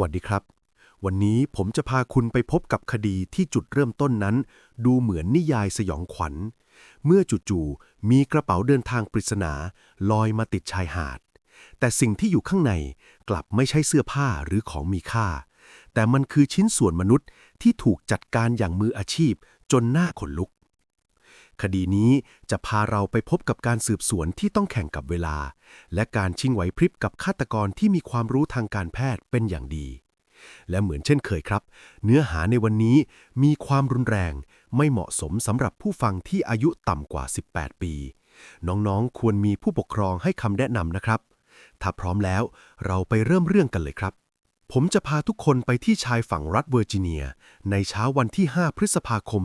วัสดีครับ วันนี้ผมจะพาคุณไปพบกับคดีที่จุดเริ่มต้นนั้น ดูเหมือนนิยายสยองขวัญ เมื่อจู่ๆมีกระเป๋าเดินทางปริศนาลอยมาติดชายหาด แต่สิ่งที่อยู่ข้างในกลับไม่ใช่เสื้อผ้าหรือของมีค่า แต่มันคือชิ้นส่วนมนุษย์ที่ถูกจัดการอย่างมืออาชีพจนหน้าขนลุก คดีนี้จะพาเราไปพบกับการสืบสวนที่ต้องแข่งกับเวลา และการชิงไหวพริบกับฆาตกรที่มีความรู้ทางการแพทย์เป็นอย่างดี และเหมือนเช่นเคยครับ เนื้อหาในวันนี้มีความรุนแรง ไม่เหมาะสมสำหรับผู้ฟังที่อายุต่ำกว่า 18 ปี น้องๆควรมีผู้ปกครองให้คำแนะนำนะครับ ถ้าพร้อมแล้วเราไปเริ่มเรื่องกันเลยครับผมจะพาทุกคนไปที่ชายฝั่งรัฐเวอร์จิเนีย ในเช้าวันที่ 5 พฤษภาคม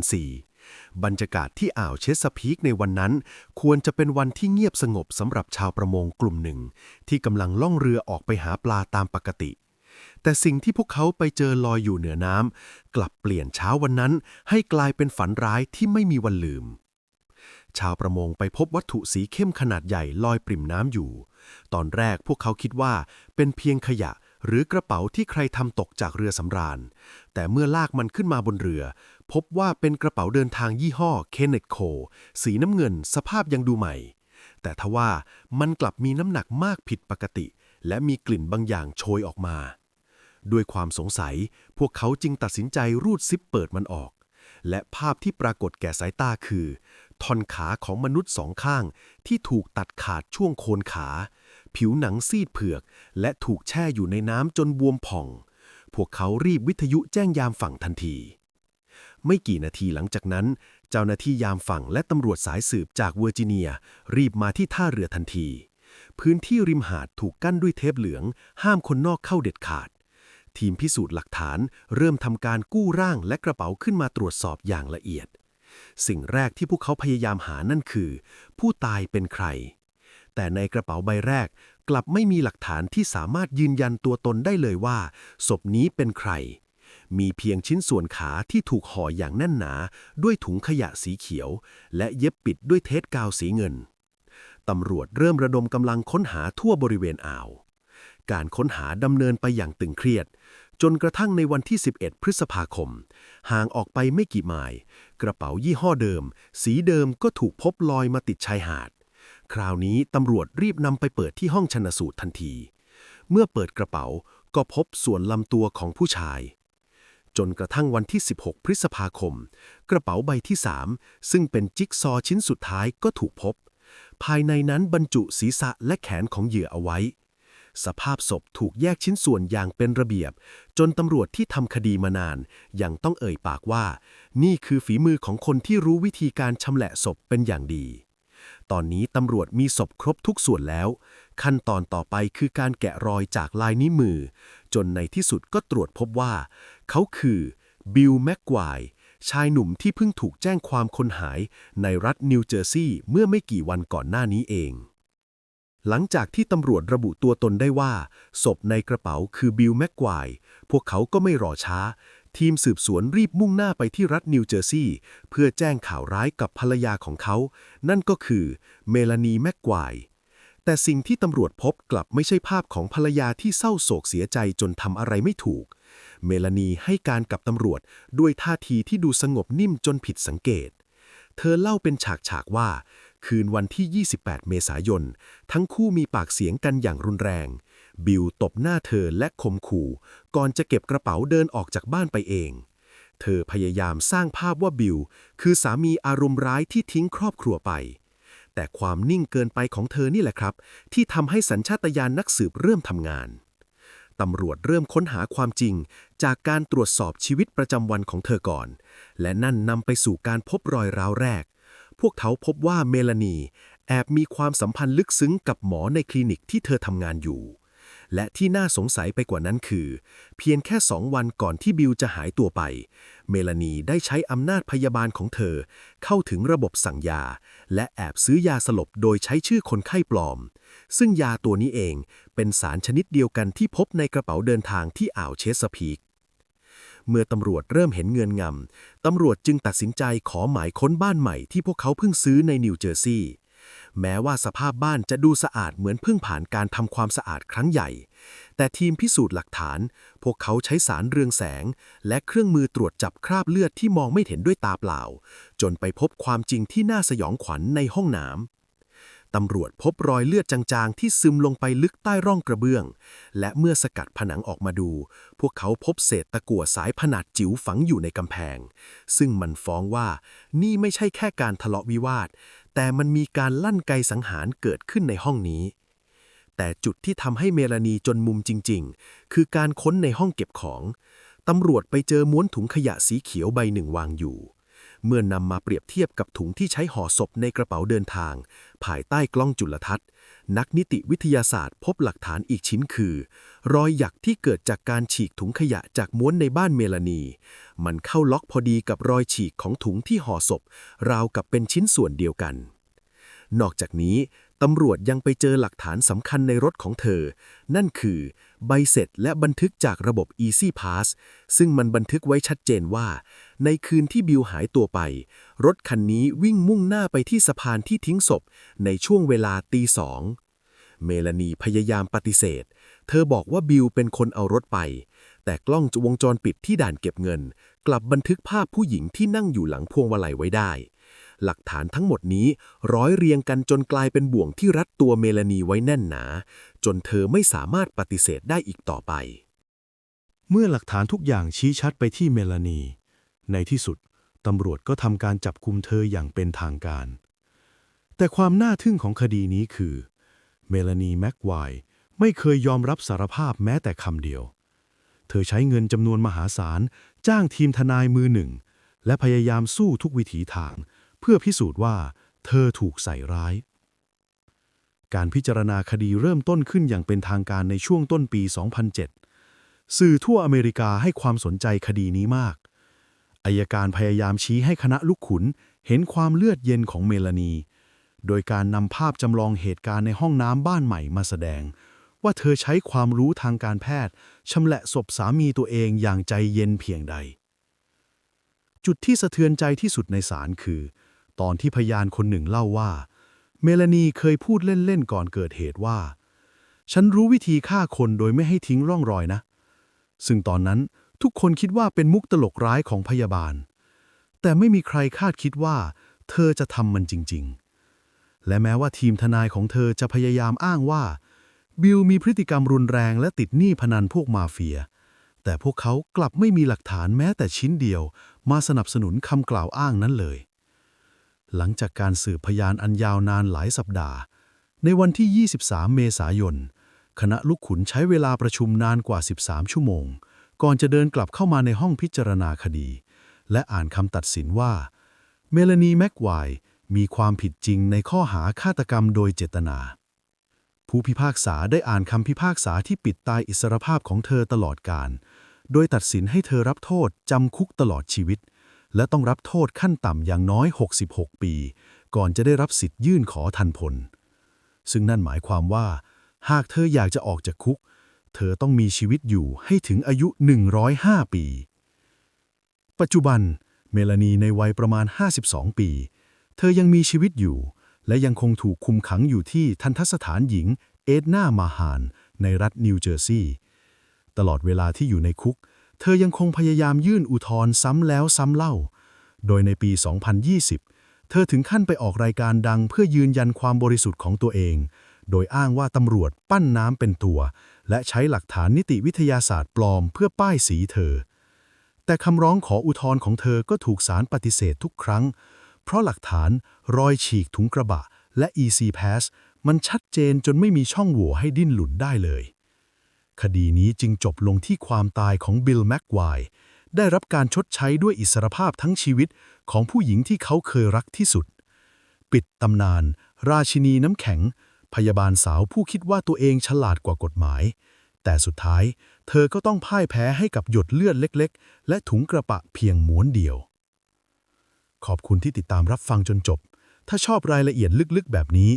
2004 บรรยากาศที่อ่าวเชสพีกในวันนั้น ควรจะเป็นวันที่เงียบสงบสำหรับชาวประมงกลุ่มหนึ่ง ที่กำลังล่องเรือออกไปหาปลาตามปกติ แต่สิ่งที่พวกเขาไปเจอลอยอยู่เหนือน้ำกลับเปลี่ยนเช้าวันนั้น ให้กลายเป็นฝันร้ายที่ไม่มีวันลืม ชาวประมงไปพบวัตถุสีเข้มขนาดใหญ่ลอยปริ่มน้ำอยู่ ตอนแรกพวกเขาคิดว่าเป็นเพียงขยะหรือกระเป๋าที่ใครทำตกจากเรือสำราญ แต่เมื่อลากมันขึ้นมาบนเรือ พบว่าเป็นกระเป๋าเดินทางยี่ห้อเคนเนตโคสีน้ำเงินสภาพยังดูใหม่ แต่ทว่ามันกลับมีน้ำหนักมากผิดปกติ และมีกลิ่นบางอย่างโชยออกมา ด้วยความสงสัยพวกเขาจึงตัดสินใจรูดซิปเปิดมันออก และภาพที่ปรากฏแก่สายตาคือท่อนขาของมนุษย์สองข้างที่ถูกตัดขาดช่วงโคนขา ผิวหนังซีดเผือก และถูกแช่อยู่ในน้ำจนบวมผ่อง พวกเขารีบวิทยุแจ้งยามฝั่งทันที ไม่กี่นาทีหลังจากนั้น เจ้าหน้าที่ยามฝั่งและตำรวจสายสืบจากเวอร์จิเนีย รีบมาที่ท่าเรือทันที พื้นที่ริมหาดถูกกั้นด้วยเทปเหลือง ห้ามคนนอกเข้าเด็ดขาด ทีมพิสูจน์หลักฐานเริ่มทำการกู้ร่างและกระเป๋าขึ้นมาตรวจสอบอย่างละเอียด สิ่งแรกที่พวกเขาพยายามหานั่นคือ ผู้ตายเป็นใคร แต่ในกระเป๋าใบแรกกลับไม่มีหลักฐานที่สามารถยืนยันตัวตนได้เลยว่าศพนี้เป็นใคร มีเพียงชิ้นส่วนขาที่ถูกห่ออย่างแน่นหนา ด้วยถุงขยะสีเขียว และเย็บปิดด้วยเทปกาวสีเงิน ตำรวจเริ่มระดมกำลังค้นหาทั่วบริเวณอ่าว การค้นหาดำเนินไปอย่างตึงเครียด จนกระทั่งในวันที่ 11 พฤษภาคม ห่างออกไปไม่กี่ไมล์กระเป๋ายี่ห้อเดิม สีเดิมก็ถูกพบลอยมาติดชายหาด คราวนี้ตำรวจรีบนำไปเปิดที่ห้องชนสูตรทันที เมื่อเปิดกระเป๋าก็พบส่วนลำตัวของผู้ชาย จนกระทั่งวันที่ 16 พฤษภาคม กระเป๋าใบที่ 3 ซึ่งเป็นจิ๊กซอว์ชิ้นสุดท้ายก็ถูกพบ ภายในนั้นบรรจุศีรษะและแขนของเหยื่อเอาไว้ สภาพศพถูกแยกชิ้นส่วนอย่างเป็นระเบียบ จนตำรวจที่ทำคดีมานาน ยังต้องเอ่ยปากว่า นี่คือฝีมือของคนที่รู้วิธีการชำแหละศพเป็นอย่างดีตอนนี้ตำรวจมีศพครบทุกส่วนแล้ว ขั้นตอนต่อไปคือการแกะรอยจากลายนิ้วมือ จนในที่สุดก็ตรวจพบว่า เขาคือบิลแม็กควชายหนุ่มที่เพิ่งถูกแจ้งความคนหายในรัฐนิวเจอร์ซีย์เมื่อไม่กี่วันก่อนหน้านี้เอง หลังจากที่ตำรวจระบุตัวตนได้ว่า ศพในกระเป๋าคือบิลแม็กควพวกเขาก็ไม่รอช้า ทีมสืบสวนรีบมุ่งหน้าไปที่รัฐนิวเจอร์ซีย์เพื่อแจ้งข่าวร้ายกับภรรยาของเขา นั่นก็คือเมลานีแม็กควแต่สิ่งที่ตำรวจพบกลับไม่ใช่ภาพของภรรยาที่เศร้าโศกเสียใจจนทำอะไรไม่ถูก เมลานีให้การกับตำรวจด้วยท่าทีที่ดูสงบนิ่มจนผิดสังเกต เธอเล่าเป็นฉากๆว่า คืนวันที่ 28 เมษายน ทั้งคู่มีปากเสียงกันอย่างรุนแรง บิลตบหน้าเธอและข่มขู่ ก่อนจะเก็บกระเป๋าเดินออกจากบ้านไปเอง เธอพยายามสร้างภาพว่าบิลคือสามีอารมณ์ร้ายที่ทิ้งครอบครัวไปแต่ความนิ่งเกินไปของเธอนี่แหละครับ ที่ทำให้สัญชาตญาณนักสืบเริ่มทำงาน ตำรวจเริ่มค้นหาความจริง จากการตรวจสอบชีวิตประจำวันของเธอก่อน และนั่นนำไปสู่การพบรอยร้าวแรก พวกเขาพบว่าเมลานีแอบมีความสัมพันธ์ลึกซึ้งกับหมอในคลินิกที่เธอทำงานอยู่ และที่น่าสงสัยไปกว่านั้นคือ เพียงแค่สองวันก่อนที่บิลจะหายตัวไป เมลานีได้ใช้อำนาจพยาบาลของเธอ เข้าถึงระบบสั่งยา และแอบซื้อยาสลบโดยใช้ชื่อคนไข้ปลอม ซึ่งยาตัวนี้เองเป็นสารชนิดเดียวกันที่พบในกระเป๋าเดินทางที่อ่าวเชสพีกเมื่อตำรวจเริ่มเห็นเงินงำ ตำรวจจึงตัดสินใจขอหมายค้นบ้านใหม่ที่พวกเขาเพิ่งซื้อในนิวเจอร์ซีย์ แม้ว่าสภาพบ้านจะดูสะอาดเหมือนเพิ่งผ่านการทำความสะอาดครั้งใหญ่ แต่ทีมพิสูจน์หลักฐาน พวกเขาใช้สารเรืองแสง และเครื่องมือตรวจจับคราบเลือดที่มองไม่เห็นด้วยตาเปล่า จนไปพบความจริงที่น่าสยองขวัญในห้องน้ำตำรวจพบรอยเลือดจางๆ ที่ซึมลงไปลึกใต้ร่องกระเบื้อง และเมื่อสกัดผนังออกมาดู พวกเขาพบเศษตะกั่วสายขนาดจิ๋วฝังอยู่ในกำแพง ซึ่งมันฟ้องว่านี่ไม่ใช่แค่การทะเลาะวิวาท แต่มันมีการลั่นไกสังหารเกิดขึ้นในห้องนี้ แต่จุดที่ทำให้เมลานีจนมุมจริง ๆ คือการค้นในห้องเก็บของ ตำรวจไปเจอม้วนถุงขยะสีเขียวใบหนึ่งวางอยู่ เมื่อนำมาเปรียบเทียบกับถุงที่ใช้ห่อศพในกระเป๋าเดินทาง ภายใต้กล้องจุลทรรศน์ นักนิติวิทยาศาสตร์พบหลักฐานอีกชิ้นคือ รอยหยักที่เกิดจากการฉีกถุงขยะจากม้วนในบ้านเมลานี มันเข้าล็อกพอดีกับรอยฉีกของถุงที่ห่อศพ ราวกับเป็นชิ้นส่วนเดียวกัน นอกจากนี้ ตำรวจยังไปเจอหลักฐานสำคัญในรถของเธอ นั่นคือ ใบเสร็จและบันทึกจากระบบ Easy Pass ซึ่งมันบันทึกไว้ชัดเจนว่า ในคืนที่บิวหายตัวไป รถคันนี้วิ่งมุ่งหน้าไปที่สะพานที่ทิ้งศพ ในช่วงเวลาตีสอง เมลานีพยายามปฏิเสธ เธอบอกว่าบิลเป็นคนเอารถไป แต่กล้องวงจรปิดที่ด่านเก็บเงิน กลับบันทึกภาพผู้หญิงที่นั่งอยู่หลังพวงมาลัยไว้ได้ หลักฐานทั้งหมดนี้ร้อยเรียงกันจนกลายเป็นบ่วงที่รัดตัวเมลานีไว้แน่นหนา จนเธอไม่สามารถปฏิเสธได้อีกต่อไป เมื่อหลักฐานทุกอย่างชี้ชัดไปที่เมลานี ในที่สุดตำรวจก็ทำการจับกุมเธออย่างเป็นทางการ แต่ความน่าทึ่งของคดีนี้คือ เมลานีแม็กไวไม่เคยยอมรับสารภาพแม้แต่คำเดียว เธอใช้เงินจำนวนมหาศาล จ้างทีมทนายมือหนึ่ง และพยายามสู้ทุกวิถีทาง เพื่อพิสูจน์ว่า เธอถูกใส่ร้าย การพิจารณาคดีเริ่มต้นขึ้นอย่างเป็นทางการในช่วงต้นปี 2007 สื่อทั่วอเมริกาให้ความสนใจคดีนี้มากอายการพยายามชี้ให้คณะลูกขุนเห็นความเลือดเย็นของเมลานี โดยการนำภาพจำลองเหตุการณ์ในห้องน้ำบ้านใหม่มาแสดง ว่าเธอใช้ความรู้ทางการแพทย์ชำละศพสามีตัวเองอย่างใจเย็นเพียงใด จุดที่สะเทือนใจที่สุดในศาลคือ ตอนที่พยานคนหนึ่งเล่าว่า เมลานีเคยพูดเล่น ๆ ก่อนเกิดเหตุว่า ฉันรู้วิธีฆ่าคนโดยไม่ให้ทิ้งร่องรอยนะ ซึ่งตอนนั้นทุกคนคิดว่าเป็นมุกตลกร้ายของพยาบาล แต่ไม่มีใครคาดคิดว่า เธอจะทำมันจริง ๆ และแม้ว่าทีมทนายของเธอจะพยายามอ้างว่า บิลมีพฤติกรรมรุนแรงและติดหนี้พนันพวกมาเฟีย แต่พวกเขากลับไม่มีหลักฐานแม้แต่ชิ้นเดียว มาสนับสนุนคำกล่าวอ้างนั้นเลย หลังจากการสืบพยานอันยาวนานหลายสัปดาห์ ในวันที่ 23 เมษายน คณะลูกขุนใช้เวลาประชุมนานกว่า 13 ชั่วโมง ก่อนจะเดินกลับเข้ามาในห้องพิจารณาคดี และอ่านคำตัดสินว่า เมลานีแม็กไวร์มีความผิดจริงในข้อหาฆาตกรรมโดยเจตนา ผู้พิพากษาได้อ่านคำพิพากษาที่ปิดตายอิสรภาพของเธอตลอดการ โดยตัดสินให้เธอรับโทษจำคุกตลอดชีวิต และต้องรับโทษขั้นต่ำอย่างน้อย 66 ปี ก่อนจะได้รับสิทธิ์ยื่นขอทันพล ซึ่งนั่นหมายความว่า หากเธออยากจะออกจากคุก เธอต้องมีชีวิตอยู่ให้ถึงอายุ 105 ปี ปัจจุบัน เมลานีในวัยประมาณ 52 ปี เธอยังมีชีวิตอยู่ และยังคงถูกคุมขังอยู่ที่ทันทสถานหญิง เอ็ดนามาฮาน ในรัฐนิวเจอร์ซีย์ ตลอดเวลาที่อยู่ในคุกเเธอยังคงพยายามยื่นอุทธรณ์ซ้ำแล้วซ้ำเล่า โดยในปี 2020 เธอถึงขั้นไปออกรายการดังเพื่อยืนยันความบริสุทธิ์ของตัวเอง โดยอ้างว่าตำรวจปั้นน้ำเป็นตัว และใช้หลักฐานนิติวิทยาศาสตร์ปลอมเพื่อป้ายสีเธอ แต่คำร้องขออุทธรณ์ของเธอก็ถูกศาลปฏิเสธทุกครั้ง เพราะหลักฐานรอยฉีกถุงกระบะ และ Easy Pass มันชัดเจนจนไม่มีช่องโหว่ให้ดิ้นหลุดได้เลย คดีนี้จึงจบลงที่ความตายของบิลแม็กไวร์ได้รับการชดใช้ด้วยอิสรภาพทั้งชีวิตของผู้หญิงที่เขาเคยรักที่สุด ปิดตำนาน ราชินีน้ำแข็ง พยาบาลสาวผู้คิดว่าตัวเองฉลาดกว่ากฎหมาย แต่สุดท้าย เธอก็ต้องพ่ายแพ้ให้กับหยดเลือดเล็ก ๆ และถุงกระปะเพียงม้วนเดียว ขอบคุณที่ติดตามรับฟังจนจบ ถ้าชอบรายละเอียดลึกๆ แบบนี้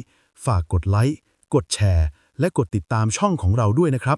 ฝากกดไลค์ กดแชร์ และกดติดตามช่องของเราด้วยนะครับ